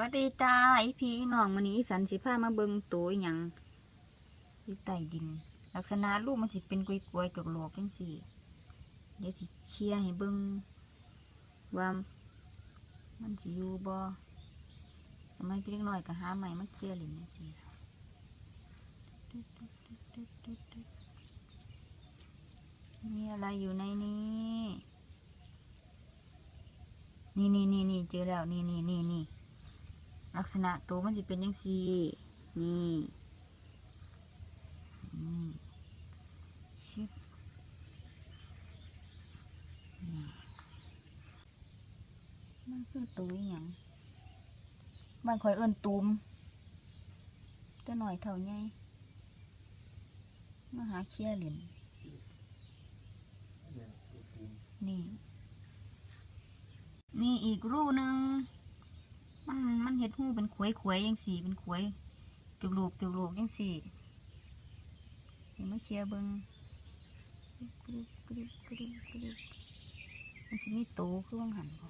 วัสดีจ้าอีพี่น้องมันนี้สันสิพามาเบิงตัวอหยังอยู่ใต้ดิน ลักษณะรูปมันสิเป็นกลวยๆจกโลกจังสี่เดี๋ยวสิเคลียให้เบิงว่ามันสิอยู่บ่สมัยเล็กน้อยก็หาใหม่มาเคลียร์เลยจังซี่มีอะไรอยู่ในนี้ นี่นี่นี่นี่เจอแล้ว นี่นี่นี่นี่ ลักษณะตัวมันจะเป็นยังสีนี่นี่ชิบนี่มันคือตัวอย่างบ้านคอยเอิ้นตูมแต่หน่อยเท่าไงมาหาเคลียเหรียญนี่ นี่อีกรูหนึ่ง มันมันเห็ดหูเป็นขวยขวยๆยังสี่เป็นขวยจุกลูกจุกลูกยังสี่เห็นมาเคลียร์เบิงกรึบกรึบกรึบกรึบมันสิมีโตคือว่างหันบ่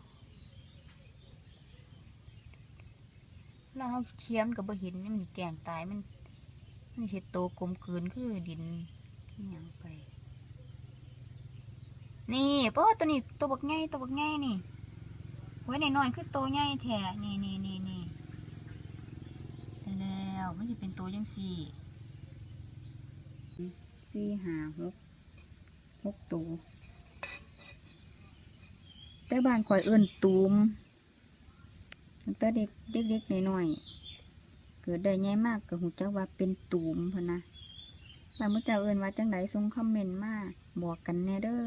แล้วเราเทียมกับบ่เห็นมันแกงตายมันมันเห็ดโตกลมกลืนคือดินอย่างไป นี่เพราะว่าตัวนี้ตัวบักไงตัวบักไงนี่ ไว้ในน้อยๆคือโตใหญ่แท้นี่นี่นี่นี่แล้วมันจะเป็นโตจังสี่สี่ห้าหกหกตัวแต่บ้านคอยเอิ้นตูมตั้งแต่เด็กเด็กๆน้อยๆเกิดได้ใหญ่มากก็หูจักว่าเป็นตูมพนะบ้านมุเจ้าเอิ้นว่าจังไดส่งคอมเมนต์มากบอกกันแน่เด้อ